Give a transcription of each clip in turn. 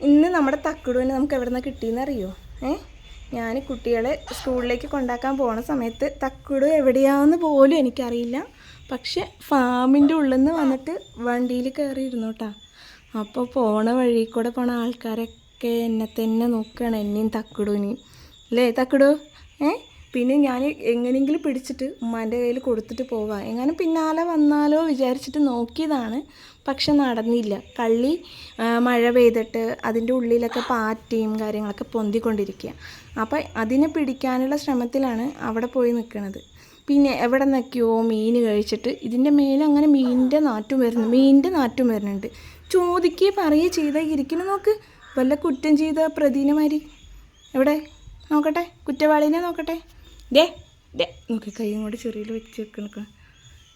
ഇന്ന് നമ്മുടെ തക്കുടുവിനെ നമുക്ക് എവിടെ നിന്ന് കിട്ടിയെന്ന് അറിയോ? ഏ? ഞാൻ കുട്ടികളെ സ്കൂളിലേക്ക് കൊണ്ടാക്കാൻ പോണ സമയത്ത് തക്കുടു എവിടെയാന്ന് പോലും എനിക്കറിയില്ല. പക്ഷെ ഫാമിന്റെ ഉള്ളിൽ നിന്ന് വന്നിട്ട് വണ്ടിയിൽ കയറിയിരുന്നു കേട്ടാ അപ്പോൾ പോണ വഴി കൂടെ പോണ ആൾക്കാരൊക്കെ എന്നെ തന്നെ നോക്കുകയാണ് എന്നെയും തക്കുടുവിനെയും. അല്ലേ തക്കുടു? ഏ? പിന്നെ ഞാൻ എങ്ങനെയെങ്കിലും പിടിച്ചിട്ട് ഉമ്മാന്റെ കയ്യിൽ കൊടുത്തിട്ട് പോവാം. എങ്ങനെ പിന്നാലെ വന്നാലോ വിചാരിച്ചിട്ട് നോക്കിയതാണ്. പക്ഷെ നടന്നില്ല. കള്ളി മഴ പെയ്തിട്ട് അതിന്റെ ഉള്ളിലൊക്കെ പാറ്റയും കാര്യങ്ങളൊക്കെ പൊന്തിക്കൊണ്ടിരിക്കുക. അപ്പം അതിനെ പിടിക്കാനുള്ള ശ്രമത്തിലാണ് അവിടെ പോയി നിൽക്കുന്നത്. പിന്നെ എവിടെ നിൽക്കുമോ മീൻ കഴിച്ചിട്ട് ഇതിന്റെ മേലെ അങ്ങനെ മീനിന്റെ നാറ്റും വരുന്നു. മീനിന്റെ നാറ്റും വരുന്നുണ്ട്. ചോദിക്കുകയും പറയുകയും ചെയ്താൽ ഇരിക്കുന്നു നോക്ക്. വല്ല കുറ്റം ചെയ്ത പ്രതീനമാരി എവിടെ? നോക്കട്ടെ. കുറ്റവാളിനെ നോക്കട്ടെ. ദേ ദേ. നോക്കി കൈയും കൂടെ ചെറിയിൽ വെച്ച് വെക്കണക്ക.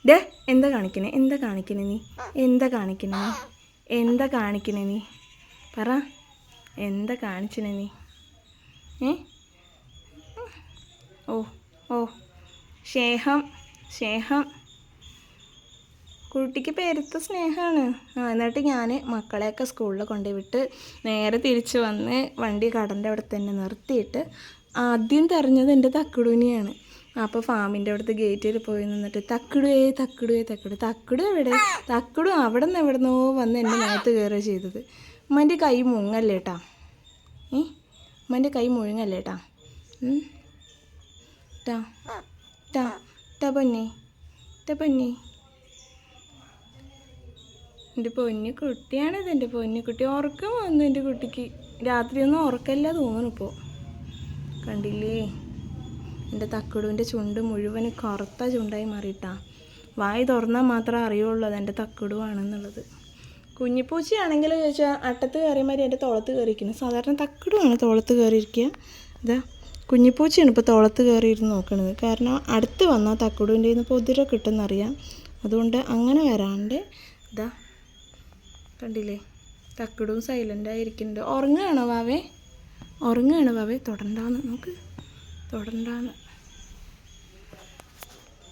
ദേ എന്താ കാണിക്കണേ? എന്താ കാണിക്കണേ നീ? എന്താ കാണിക്കണേ നീ? എന്താ കാണിക്കണേ നീ? പറ. എന്താ കാണിച്ചണേ നീ? ഏ? ഓ ഓ. സ്നേഹം സ്നേഹം കുട്ടിക്ക് പെരുത്ത സ്നേഹമാണ് ആ എന്നിട്ട് ഞാൻ മക്കളെയൊക്കെ സ്കൂളിൽ കൊണ്ടുവിട്ട് നേരെ തിരിച്ച് വന്ന് വണ്ടി കടന്റെ അവിടെ തന്നെ നിർത്തിയിട്ട് ആദ്യം തെരഞ്ഞത് എന്റെ തക്കുടുവിനെയാണ്. അപ്പോൾ ഫാമിന്റെ അവിടുത്തെ ഗേറ്റിൽ പോയി നിന്നിട്ട് തക്കിടുവേ തക്കിടുവേ തക്കിടു തക്കിടു എവിടെ? തക്കിടു അവിടെ നിന്ന് എവിടെ നിന്നോ വന്ന് എന്റെ നേരത്ത് കയറുക ചെയ്തത്. ഉമ്മന്റെ കൈ മുങ്ങല്ലേ കേട്ടാ ഏ? ഉമ്മന്റെ കൈ മുഴുങ്ങല്ലേ കേട്ടാ ഉം. ടാ ടാ ടാ പൊന്നി. ടാ പൊന്നി. എന്റെ പൊന്നു കുട്ടിയാണിത്. എന്റെ പൊന്നു കുട്ടി ഉറക്കം വന്നു എന്റെ കുട്ടിക്ക്. രാത്രിയൊന്നും ഉറക്കല്ല തോന്നുന്നു ഇപ്പോൾ കണ്ടില്ലേ? എന്റെ തക്കിടുവിന്റെ ചുണ്ട് മുഴുവൻ കറുത്ത ചുണ്ടായി മാറിയിട്ടാ. വായി തുറന്നാൽ മാത്രമേ അറിയുള്ളൂ അത് എന്റെ തക്കടുവാണെന്നുള്ളത്. കുഞ്ഞിപ്പൂച്ചയാണെങ്കിൽ ചോദിച്ചാൽ അട്ടത്ത് കയറിയ മാതിരി എന്റെ തോളത്ത് കയറിയിരിക്കുന്നത് സാധാരണ തക്കിടുവാണ് തോളത്ത് കയറിയിരിക്കുക. ഇതാ കുഞ്ഞിപ്പൂച്ചയാണ് ഇപ്പോൾ തോളത്ത് കയറിയിരുന്ന് നോക്കണത്. കാരണം അടുത്ത് വന്നാൽ തക്കടുവിന്റെ നിന്ന് പൊതിര കിട്ടുമെന്നറിയാം. അതുകൊണ്ട് അങ്ങനെ വരാണ്ട് ഇതാ കണ്ടില്ലേ? തക്കിടും സൈലന്റ് ആയിരിക്കുന്നുണ്ട്. ഉറങ്ങുകയാണോ വാവേ? ഉറങ്ങുകയാണോ ബാബേ. തൊടണ്ടാന്ന്. നോക്ക്. തൊടണ്ടാന്ന്.